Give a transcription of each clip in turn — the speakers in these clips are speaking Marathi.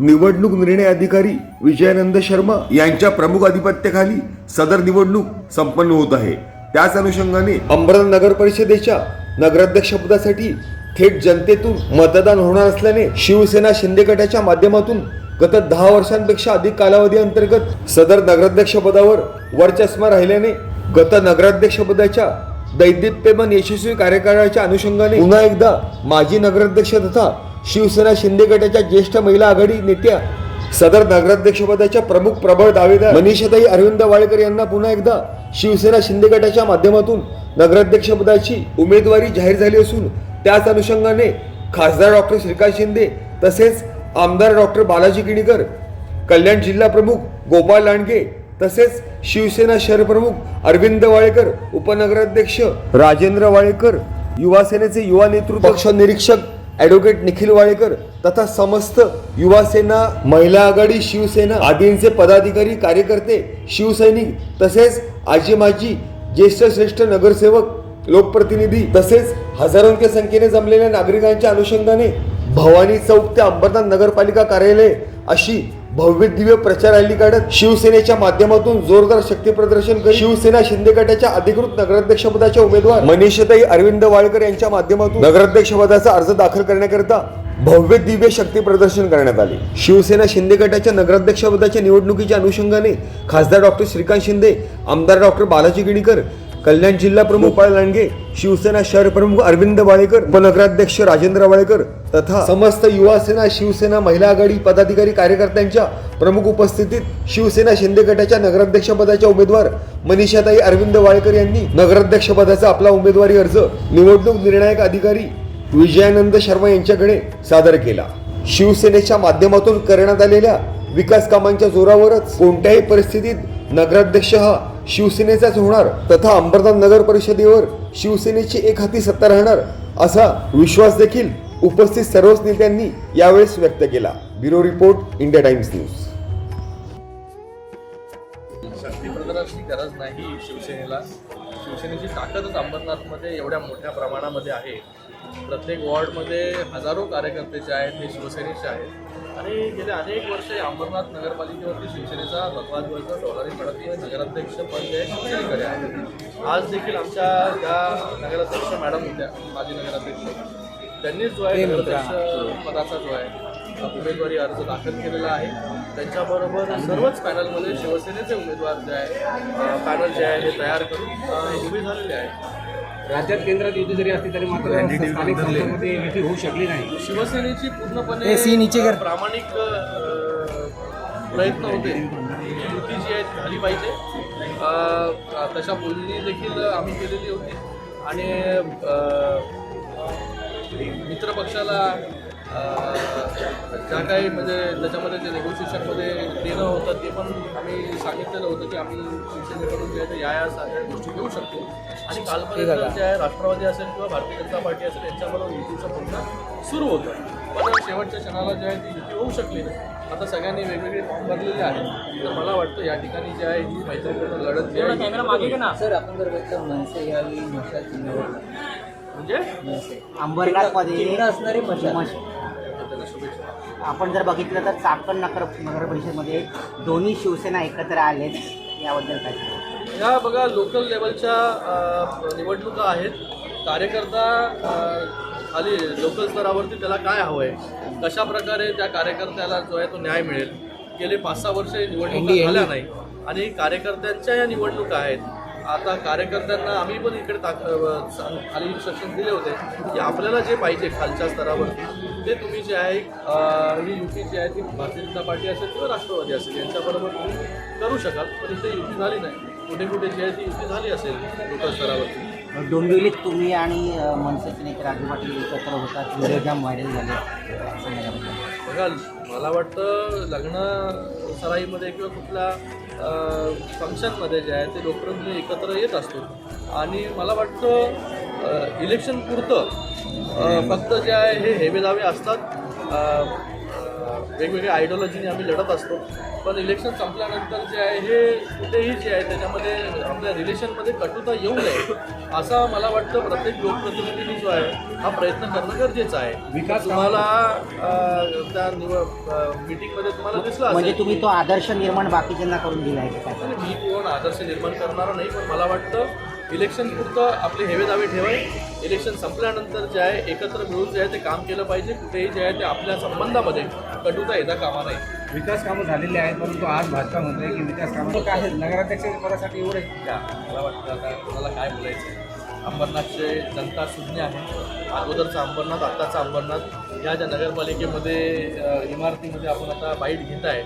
निवडणूक निर्णय अधिकारी विजयानंद शर्मा यांच्या प्रमुख आधिपत्याखाली सदर निवडणूक संपन्न होत आहे. त्याच अनुषंगाने अंबरनाथ नगर परिषदेच्या नगराध्यक्ष पदासाठी थेट जनतेतून मतदान होणार असल्याने शिवसेना शिंदे गटाच्या माध्यमातून गत दहा वर्षांपेक्षा अधिक कालावधी अंतर्गत सदर नगराध्यक्ष पदावर वरचष्मा राहिल्याने गत नगराध्यक्ष पदाच्या दैदिप्यमान यशस्वी कार्यकाळाच्या अनुषंगाने पुन्हा एकदा माजी नगराध्यक्ष तथा शिवसेना शिंदे गटाच्या ज्येष्ठ महिला आघाडी नेत्या सदर नगराध्यक्षपदाच्या प्रमुख प्रबळ दावेदार मनीषाताई अरविंद वाळकर यांना पुन्हा एकदा शिवसेना शिंदे गटाच्या माध्यमातून नगराध्यक्षपदाची उमेदवारी जाहीर झाली असून त्याच अनुषंगाने खासदार डॉक्टर श्रीकांत शिंदे तसेच आमदार डॉक्टर बालाजी किणीकर कल्याण जिल्हा प्रमुख गोपाळ लांडगे तसेच शिवसेना शहर प्रमुख अरविंद वाळेकर उपनगराध्यक्ष राजेंद्र वाळेकर युवा सेनेचे युवा नेतृत्व पक्ष निरीक्षक ॲडव्होकेट निखिल वाळेकर तथा समस्त युवासेना महिला आघाडी शिवसेना आदींचे पदाधिकारी कार्यकर्ते शिवसैनिक तसेच आजी माजी ज्येष्ठ श्रेष्ठ नगरसेवक लोकप्रतिनिधी तसेच हजारोंच्या संख्येने जमलेल्या नागरिकांच्या अनुषंगाने भवानी चौक ते अंबरनाथ नगरपालिका कार्यालय अशी भव्य दिव्य प्रचार रॅली काढत शिवसेनेच्या माध्यमातून जोरदार शक्ती प्रदर्शन करीत शिवसेना शिंदे गटाच्या अधिकृत नगराध्यक्षपदाच्या उमेदवार मनीषताई अरविंद वाळकर यांच्या माध्यमातून नगराध्यक्षपदाचा अर्ज दाखल करण्याकरिता भव्य दिव्य शक्ती प्रदर्शन करण्यात आले. शिवसेना शिंदे गटाच्या नगराध्यक्षपदाच्या निवडणुकीच्या अनुषंगाने खासदार डॉक्टर श्रीकांत शिंदे आमदार डॉक्टर बालाजी गिणीकर कल्याण जिल्हा प्रमुख गोपाळ लांडगे शिवसेना शहर प्रमुख अरविंद वाळेकर उपनगराध्यक्ष राजेंद्र वाळेकर तथा समस्त युवासेना शिवसेना महिला आघाडी पदाधिकारी कार्यकर्त्यांच्या प्रमुख उपस्थितीत शिवसेना शिंदे गटाच्या नगराध्यक्षपदाच्या उमेदवार मनीषाताई अरविंद वाळेकर यांनी नगराध्यक्षपदाचा आपला उमेदवारी अर्ज निवडणूक निर्णायक अधिकारी विजयानंद शर्मा यांच्याकडे सादर केला. शिवसेनेच्या माध्यमातून करण्यात आलेल्या विकास कामांच्या जोरावरच कोणत्याही परिस्थितीत नगराध्यक्ष हा शिवसेनेचाच होणार तथा अंबरनाथ नगर परिषदेवर शिवसेनेची एक हाती सत्ता राहणार असा विश्वास देखील उपस्थित सर्वच नेत्यांनी यावेळेस व्यक्त केला. Bureau report India Times news. शक्ती गरज नाही शिवसेनेला. शिवसेनेची ताकदच अंबरनाथमध्ये एवढ्या मोठ्या प्रमाणामध्ये आहे. प्रत्येक वॉर्डमध्ये हजारो कार्यकर्ते जे आहेत ते शिवसेनेचे आहेत. आणि गेले अनेक वर्ष अंबरनाथ नगरपालिकेवरती शिवसेनेचा भगवाध्वज डोलारी पडत नगराध्यक्ष आहे शिवसेनेकडे आहे. आज देखील आमच्या ज्या नगराध्यक्ष मॅडम होत्या माजी नगराध्यक्ष त्यांनीच जो आहे नगराध्यक्ष पदाचा जो आहे उमेदवारी अर्ज दाखल केलेला आहे. त्यांच्याबरोबर सर्वच पॅनलमध्ये शिवसेनेचे उमेदवार जे आहे पॅनल जे आहे हे तयार करून उभे झालेले आहे राज्यात केंद्रात युती जरी असली तरी मात्र स्थानिक संस्थांमध्ये युती होऊ शकली नाही. शिवसेनेची पूर्णपणे प्रामाणिक प्रयत्न होते. युती जी आहे ती झाली पाहिजे. तशा बोलणी देखील आम्ही केलेली होती. आणि अ, मित्र पक्षाला अ, ज्या काही म्हणजे त्याच्यामध्ये जे नेगोशिएशनमध्ये देणं होतं ते पण आम्ही सांगितलेलं होतं की आम्ही शिवसेनेकडून जे आहे ते या या सगळ्या गोष्टी घेऊ शकतो. आणि कालपर्यंत जे. आहे राष्ट्रवादी असेल किंवा भारतीय जनता पार्टी असेल यांच्याबरोबर युतीचं पुन्हा सुरू होतं. पण शेवटच्या क्षणाला जे आहे ती युती होऊ शकली नाही. आता सगळ्यांनी वेगवेगळे फॉर्म भरलेले आहेत. तर मला वाटतं या ठिकाणी जे आहे ही मैत्रीपूर्ण लढत जी आहे सर आपण जर बघितलं मनसे यावेळी म्हणजे? अंबरनाथमध्ये असणारी मशाल. शुभेच्छा आपण जर बघितलं तर चाकण नगर नगर परिषदमध्ये दोन्ही शिवसेना एकत्र आलेत. याबद्दल काय? ह्या बघा लोकल लेवलच्या निवडणुका आहेत. कार्यकर्ता अ, खाली लोकल स्तरावरती त्याला काय हवं आहे कशा प्रकारे त्या कार्यकर्त्याला जो आहे तो न्याय मिळेल? गेले पाच सहा वर्ष निवडणुका झाल्या नाही आणि कार्यकर्त्यांच्या या निवडणुका आहेत. आता कार्यकर्त्यांना आम्ही पण इकडे ताक खाली इन्स्ट्रक्शन दिले होते की आपल्याला जे पाहिजे खालच्या स्तरावरती ते तुम्ही जे आहे ही युती जी आहे ती भारतीय जनता पार्टी असेल किंवा राष्ट्रवादी असेल यांच्याबरोबर तुम्ही करू शकाल पण इथे युती झाली नाही. कुठे कुठे जी आहे ती युती झाली असेल लोकल स्तरावरती. डोंबिवलीत तुम्ही आणि मनसेचे नेते राजू पाटील एकत्र होतात व्हिडिओ जाम व्हायरल झाले? बघाल मला वाटतं लग्न सराईमध्ये किंवा कुठल्या फंक्शनमध्ये जे आहे ते लोकप्रतिनिधी एकत्र येत असतो आणि मला वाटतं इलेक्शन पुरतं फक्त जे आहे हे हेवेदावे असतात. अ, अ, वेगवेगळ्या आयडिओलॉजीने आम्ही लढत असतो. पण इलेक्शन संपल्यानंतर जे आहे हे कुठेही जे आहे त्याच्यामध्ये आपल्या रिलेशनमध्ये कटुता येऊ नये असा मला वाटतं प्रत्येक लोकप्रतिनिधींनी जो आहे हा प्रयत्न करणं गरजेचं आहे. विकास तुम्हाला त्या निवड मीटिंगमध्ये तुम्हाला दिसला म्हणजे तुम्ही तो आदर्श निर्माण बाकीच्यांना करून दिला आहे मी कोण आदर्श निर्माण करणारा नाही पण मला वाटतं इलेक्शन पुरतं आपले हेवे दावे ठेवाय इलेक्शन संपल्यानंतर जे आहे एकत्र मिळून जे आहे ते काम केलं पाहिजे. कुठेही जे आहे ते आपल्या संबंधामध्ये कटुता येता कामा नाही विकास कामं झालेली आहेत परंतु आज भाजपा म्हणतोय की विकास कामं काय आहेत नगराध्यक्ष पदासाठी एवढे का मला वाटतं आता कोणाला काय बोलायचं अंबरनाथचे जनता शून्य आहे. अगोदरचा अंबरनाथ आत्ताचा अंबरनाथ. या ज्या नगरपालिकेमध्ये इमारतीमध्ये आपण आता बाईट घेत आहे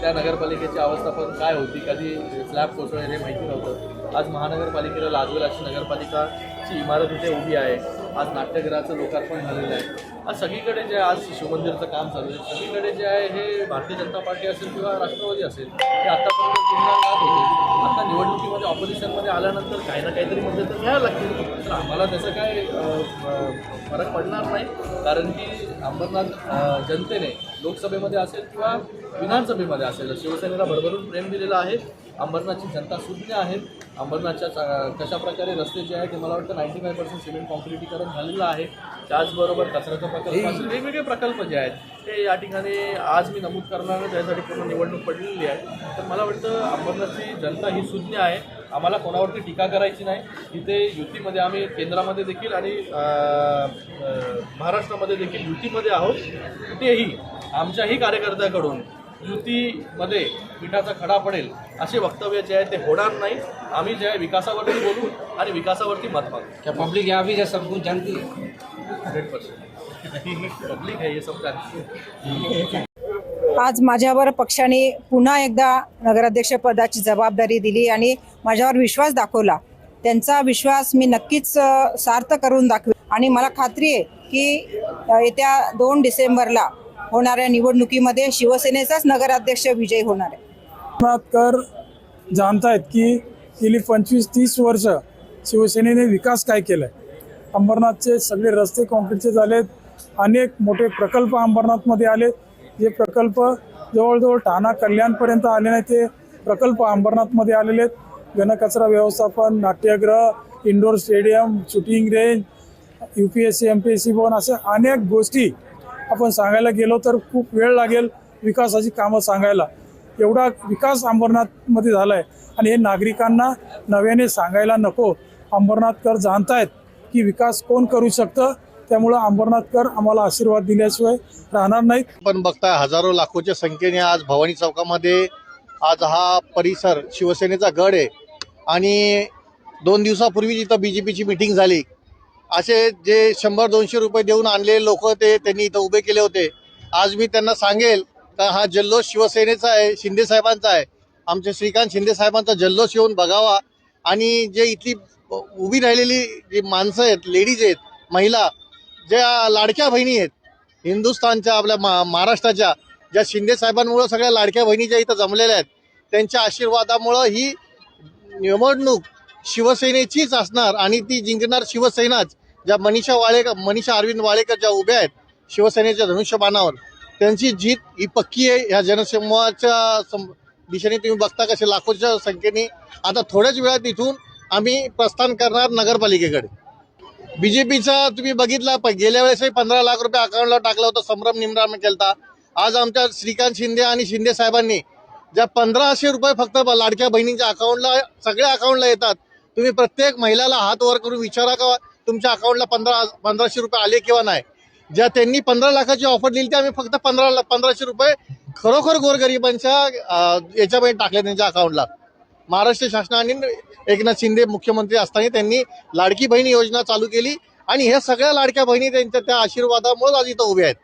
त्या नगरपालिकेची अवस्था पण काय होती? कधी स्लॅब कोसळेल हे माहिती नव्हतं. आज महानगरपालिकेला लागवेल अशी नगरपालिकाची इमारत इथे उभी आहे. आज नाट्यगृहाचं लोकार्पण झालेलं आहे. आज सगळीकडे जे आज शिवमंदिरचं काम चालू आहे सगळीकडे जे आहे हे भारतीय जनता पार्टी असेल किंवा राष्ट्रवादी असेल हे आतापर्यंत होते. आता निवडणुकीमध्ये ऑपोजिशनमध्ये आल्यानंतर काही ना काहीतरी मुद्दे तर घ्यायला लागतील आम्हाला त्याचा काय फरक पडणार नाही. कारण की अंबरनाथ जनतेने लोकसभेमध्ये असेल किंवा विधानसभेमध्ये असेल शिवसेनेला भरभरून प्रेम दिलेलं आहे. अंबरनाथची जनता सुज्ञ आहेत अंबरनाथच्या कशाप्रकारे रस्ते जे आहेत ते मला वाटतं नाईन्टी फाय पर्सेंट सिमेंट कॉन्क्रिटीकरण झालेलं आहे. त्याचबरोबर कचऱ्याचा प्रकल्प असेल वेगवेगळे प्रकल्प जे आहेत ते या ठिकाणी आज मी नमूद करणार त्यासाठी पूर्ण निवडणूक पडलेली आहे. तर मला वाटतं अंबरनाथची जनता ही सुज्ञ आहे. आम्हाला कोणावरती टीका करायची नाही. इथे युतीमध्ये आम्ही केंद्रामध्ये देखील आणि महाराष्ट्रामध्ये देखील युतीमध्ये आहोत. कुठेही आमच्याही कार्यकर्त्याकडून युतीमध्ये पिठाचा खडा पडेल असे वक्तव्य जे आहे ते होणार नाही. आम्ही जे आहे विकासावरती बोलू आणि विकासावरती मत मागू. पब्लिक यहाँ भी सब कुछ जानती है? Hundred percent. पब्लिक है ये सब जानती है. आज माझ्यावर पक्षाने पुन्हा एकदा नगराध्यक्षपदाची जबाबदारी दिली आणि माझ्यावर विश्वास दाखवला. त्यांचा विश्वास मी नक्कीच सार्थ करून दाखवेन. आणि मला खात्री आहे की येत्या दोन डिसेंबरला होणाऱ्या निवडणुकीमध्ये शिवसेनेचाच नगराध्यक्ष विजयी होणार आहे. कर जाणतायत की गेली पंचवीस तीस वर्ष शिवसेनेने विकास काय केलाय? अंबरनाथचे सगळे रस्ते काँक्रीटचे झालेत अनेक मोठे प्रकल्प अंबरनाथमध्ये आले जे प्रकल्प जवळजवळ ठाणा कल्याणपर्यंत आले नाही ते प्रकल्प अंबरनाथमध्ये आलेले आहेत. घनकचरा व्यवस्थापन नाट्यगृह indoor stadium shooting range U P S C M P S C भवन अशा अनेक गोष्टी आपण सांगायला गेलो तर खूप वेळ लागेल विकासाची कामं सांगायला. एवढा विकास अंबरनाथमध्ये झाला आहे आणि हे नागरिकांना नव्याने सांगायला नको. अंबरनाथकर जाणतायत की विकास कोण करू शकतं? त्यामुळं अंबरनाथकर आम्हाला आशीर्वाद दिल्याशिवाय राहणार नाहीत. पण बघताय हजारो लाखोच्या संख्येने आज भवानी चौकामध्ये आज हा परिसर शिवसेनेचा गड आहे. आणि दोन दिवसापूर्वी जिथं बी जे पीची मिटिंग झाली. असे जे शंभर दोनशे रुपये देऊन आणलेले लोक ते त्यांनी इथं उभे केले होते. आज मी त्यांना सांगेल का हा जल्लोष शिवसेनेचा आहे शिंदे साहेबांचा आहे. आमचे श्रीकांत शिंदे साहेबांचा जल्लोष येऊन बघावा. आणि जे इथली उभी राहिलेली जी माणसं आहेत लेडीज आहेत महिला ज्या लाडक्या बहिणी आहेत हिंदुस्थानच्या आपल्या मा महाराष्ट्राच्या ज्या शिंदे साहेबांमुळं सगळ्या लाडक्या बहिणी ज्या इथं जमलेल्या आहेत त्यांच्या आशीर्वादामुळं ही निवडणूक शिवसेनेचीच असणार आणि ती जिंकणार शिवसेनाच. ज्या मनीषा वाळेकर मनीषा अरविंद वाळेकर ज्या उभ्या आहेत शिवसेनेच्या धनुष्यबाणावर त्यांची जीत ही पक्की आहे. ह्या जनसमूहाच्या दिशेने तुम्ही बघता कसे लाखोच्या संख्येने आता थोड्याच वेळात इथून आम्ही प्रस्थान करणार नगरपालिकेकडे. बीजेपीचा तुम्ही बघितला प- गेल्या वेळेसही पंधरा लाख रुपये अकाउंटला टाकला होता संभ्रम निमराम केलता. आज आमच्या श्रीकांत शिंदे आणि शिंदे साहेबांनी ज्या पंधराशे रुपये फक्त लाडक्या बहिणींच्या अकाउंटला सगळ्या अकाउंटला येतात तुम्ही प्रत्येक महिलाला हात वर करून विचारा का तुमच्या अकाउंटला पंधरा पंधराशे रुपये आले किंवा नाही. ज्या त्यांनी पंधरा लाखाची ऑफर दिली ती आम्ही फक्त पंधरा पंधराशे रुपये खरोखर गोरगरिबांच्या याच्यामध्ये टाकले त्यांच्या अकाउंटला महाराष्ट्र शासनाने एकनाथ शिंदे मुख्यमंत्री असताना त्यांनी लाडकी बहीण योजना चालू केली. आणि ह्या सगळ्या लाडक्या बहिणी त्यांच्या त्या आशीर्वादामुळेच आज इथं उभ्या आहेत.